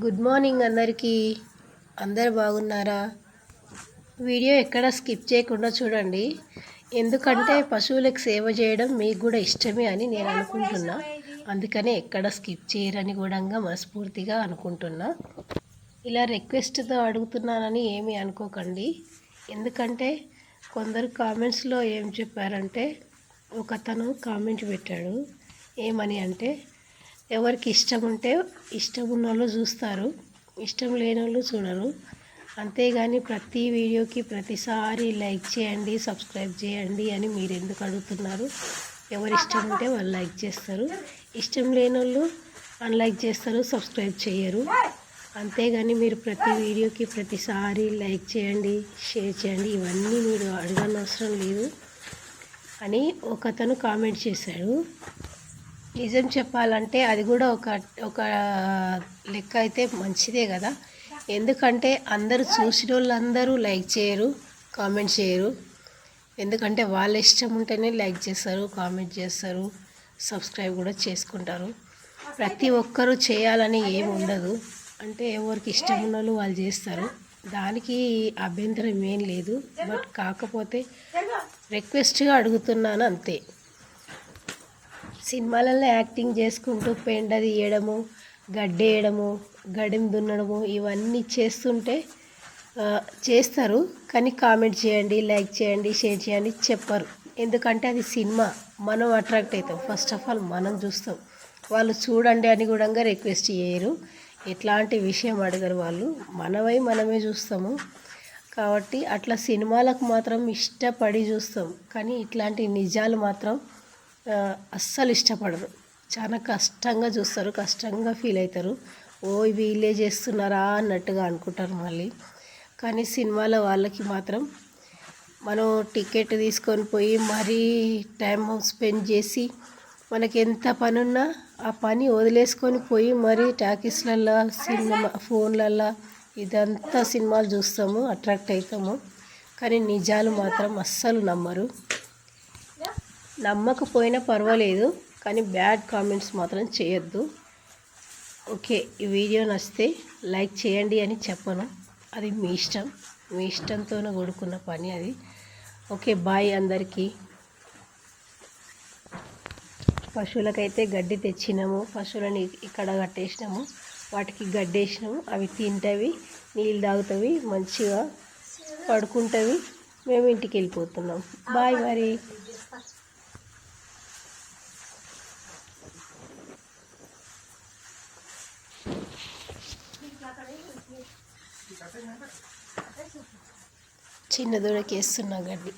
Good morning అందరికీ. అందరు బాగున్నారా? వీడియో ఎక్కడ స్కిప్ చేయకుండా చూడండి. ఎందుకంటే పశువులకు సేవ చేయడం మీకు కూడా ఇష్టమే అని నేను అనుకుంటున్నా. అందుకనే ఎక్కడ స్కిప్ చేయరని కూడా మనస్ఫూర్తిగా అనుకుంటున్నా. ఇలా రిక్వెస్ట్తో అడుగుతున్నానని ఏమీ అనుకోకండి. ఎందుకంటే కొందరు కామెంట్స్లో ఏం చెప్పారంటే ఒక అతను కామెంట్ పెట్టాడు. ఏమని అంటే ఎవరికి ఇష్టం ఉంటే ఇష్టం ఉన్న వాళ్ళు చూస్తారు ఇష్టం లేని వాళ్ళు చూడరు. అంతేగాని ప్రతి వీడియోకి ప్రతిసారి లైక్ చేయండి సబ్స్క్రైబ్ చేయండి అని మీరు ఎందుకు అడుగుతున్నారు? ఎవరి ఇష్టం ఉంటే వాళ్ళు లైక్ చేస్తారు. ఇష్టం లేని వాళ్ళు అన్లైక్ చేస్తారు సబ్స్క్రైబ్ చేయరు. అంతేగాని మీరు ప్రతి వీడియోకి ప్రతిసారి లైక్ చేయండి షేర్ చేయండి ఇవన్నీ మీరు అడగనవసరం లేదు అని ఒకతను కామెంట్ చేశాడు. నిజం చెప్పాలంటే అది కూడా ఒక ఒక లెక్క అయితే మంచిదే కదా. ఎందుకంటే అందరూ చూసిన వాళ్ళందరూ లైక్ చేయరు కామెంట్ చేయరు. ఎందుకంటే వాళ్ళ ఇష్టం ఉంటేనే లైక్ చేస్తారు కామెంట్ చేస్తారు సబ్స్క్రైబ్ కూడా చేసుకుంటారు. ప్రతి ఒక్కరూ చేయాలని ఏమి ఉండదు. అంటే ఎవరికి ఇష్టం ఉన్న వాళ్ళు వాళ్ళు చేస్తారు. దానికి అభ్యంతరం ఏం లేదు. బట్ కాకపోతే రిక్వెస్ట్గా అడుగుతున్నాను అంతే. సినిమాలలో యాక్టింగ్ చేసుకుంటూ పెండ తీయడము గడ్డేయడము గడిం దున్నడము ఇవన్నీ చేస్తుంటే చేస్తారు. కానీ కామెంట్ చేయండి లైక్ చేయండి షేర్ చేయండి చెప్పరు. ఎందుకంటే అది సినిమా. మనం అట్రాక్ట్ అవుతాం. ఫస్ట్ ఆఫ్ ఆల్ మనం చూస్తాం. వాళ్ళు చూడండి అని కూడా రిక్వెస్ట్ చేయరు. ఎట్లాంటి విషయం అడగరు వాళ్ళు. మనమై మనమే చూస్తాము. కాబట్టి అట్లా సినిమాలకు మాత్రం ఇష్టపడి చూస్తాం. కానీ ఇట్లాంటి నిజాలు మాత్రం అస్సలు ఇష్టపడరు. చాలా కష్టంగా చూస్తారు కష్టంగా ఫీల్ అవుతారు ఓ వీళ్ళే చేస్తున్నారా అన్నట్టుగా అనుకుంటారు మళ్ళీ. కానీ సినిమాలో వాళ్ళకి మాత్రం మనం టికెట్ తీసుకొని పోయి మరీ టైం స్పెండ్ చేసి మనకి ఎంత పని ఉన్నా ఆ పని వదిలేసుకొని పోయి మరీ టాకీస్లల్లో సినిమా ఫోన్లల్లో ఇదంతా సినిమాలు చూస్తాము అట్రాక్ట్ అవుతాము కానీ నిజాలు మాత్రం అస్సలు నమ్మరు. నమ్మకపోయినా పర్వాలేదు కానీ బ్యాడ్ కామెంట్స్ మాత్రం చేయొద్దు. ఓకే ఈ వీడియో నచ్చితే లైక్ చేయండి అని చెప్పను. అది మీ ఇష్టం. మీ ఇష్టంతోనే కొడుకున్న పని అది. ఓకే బాయ్ అందరికీ. పశువులకైతే గడ్డి తెచ్చినాము. పశువులని ఇక్కడ కట్టేసినాము. వాటికి గడ్డి వేసినాము అవి తింటవి నీళ్ళు తాగుతవి మంచిగా పడుకుంటవి. మేము ఇంటికి వెళ్ళిపోతున్నాం. బాయ్ మరి. చిన్న దూడకి వేస్తున్నా గడ్డి.